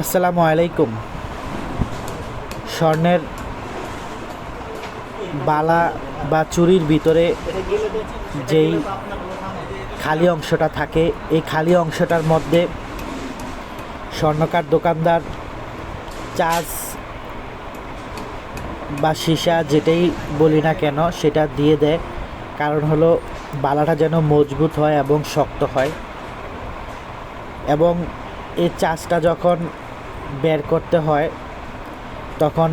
আসসালামু আলাইকুম। স্বর্ণের বালা বা চুরির ভিতরে যেই খালি অংশটা থাকে, এই খালি অংশটার মধ্যে স্বর্ণকার দোকানদার, চার্জ বা সীসা যেটাই বলি না কেন, সেটা দিয়ে দেয়। কারণ হলো, বালাটা যেন মজবুত হয় এবং শক্ত হয়। এবং এই চাষটা যখন বের করতে হয়। তখন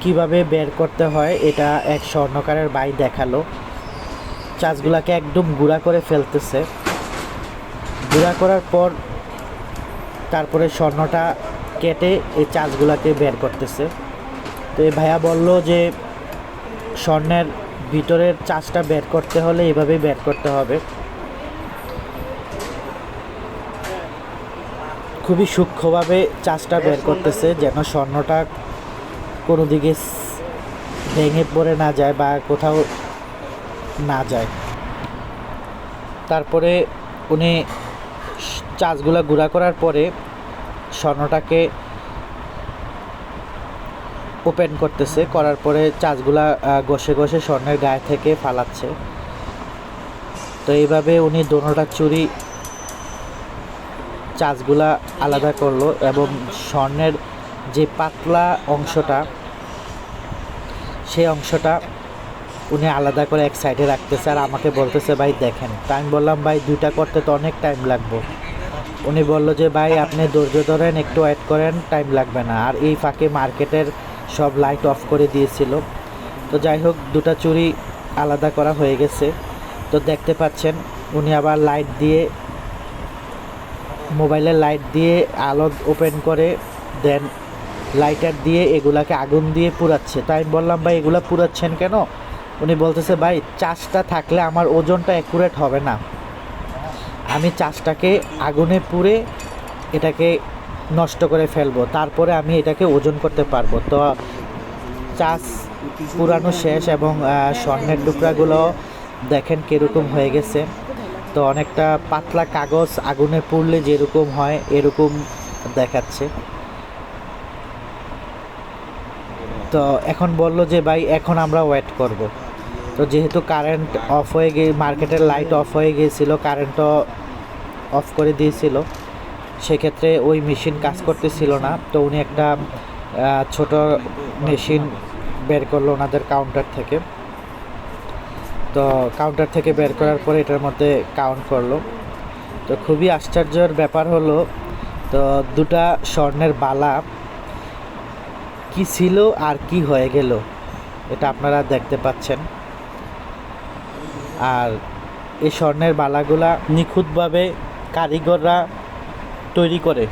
কীভাবে বের করতে হয়, এটা এক স্বর্ণকারের বাই দেখাল। চাষগুলাকে একদম গুঁড়া করে ফেলতেছে। গুঁড়া করার পর তারপরে স্বর্ণটা কেটে এই চাষগুলাকে বের করতেছে। তো এই ভাইয়া বলল যে, স্বর্ণের ভিতরের চাষটা বের করতে হলে এভাবেই বের করতে হবে। খুবই সূক্ষ্মভাবে চাষটা বের করতেছে, যেন স্বর্ণটা কোনো দিকে ভেঙে পড়ে না যায় বা কোথাও না যায়। তারপরে উনি চাষগুলা গুঁড়া করার পরে স্বর্ণটাকে ওপেন করতেছে, করার পরে চাষগুলা ঘষে ঘষে স্বর্ণের গায়ে থেকে ফালাচ্ছে। তো এইভাবে উনি দোনোটা চুরি চাষগুলা আলাদা করল এবং স্বর্ণের যে পাতলা অংশটা সেই অংশটা উনি আলাদা করে এক সাইডে রাখতেছে আর আমাকে বলতেছে, ভাই, দেখেন। তা আমি বললাম, ভাই, দুইটা করতে তো অনেক টাইম লাগবে। উনি বলল যে, ভাই, আপনি ধৈর্য ধরেন, একটু ওয়েট করেন টাইম লাগবে না। আর এই ফাঁকে মার্কেটের সব লাইট অফ করে দিয়েছিল। তো যাই হোক, দুটা চুরি আলাদা করা হয়ে গেছে। তো দেখতে পাচ্ছেন, উনি আবার লাইট দিয়ে মোবাইলের লাইট দিয়ে আলো ওপেন করে দেন লাইটার দিয়ে এগুলাকে আগুন দিয়ে পুরাচ্ছে তাই আমি বললাম, ভাই, এগুলা পুরাচ্ছেন কেন? উনি বলতেছে, ভাই, চাষটা থাকলে আমার ওজনটা অ্যাকুরেট হবে না। আমি চাষটাকে আগুনে পুড়ে এটাকে নষ্ট করে ফেলব। তারপরে আমি এটাকে ওজন করতে পারব। তো চাষ পুরানো শেষ এবং স্বর্ণের টুকরাগুলো দেখেন কীরকম হয়ে গেছে। তো অনেকটা পাতলা কাগজ আগুনে পুড়লে যেরকম হয়, এরকম দেখাচ্ছে। তো এখন বলল যে, ভাই, এখন আমরা ওয়েট করব। তো যেহেতু কারেন্ট অফ হয়ে গিয়ে মার্কেটের লাইট অফ হয়ে গিয়েছিল কারেন্টও অফ করে দিয়েছিল, সেক্ষেত্রে ওই মেশিন কাজ করতেছিল না। তো উনি একটা ছোট মেশিন বের করল ওনাদের কাউন্টার থেকে। তো কাউন্টার থেকে বের করার পরে এটার মধ্যে কাউন্ট করল। তো খুবই আশ্চর্যের ব্যাপার হলো, তো দুটা স্বর্ণের বালা কি ছিল আর কি হয়ে গেল, এটা আপনারা দেখতে পাচ্ছেন। আর এই স্বর্ণের বালাগুলা নিখুঁতভাবে কারিগররা তৈরি করে।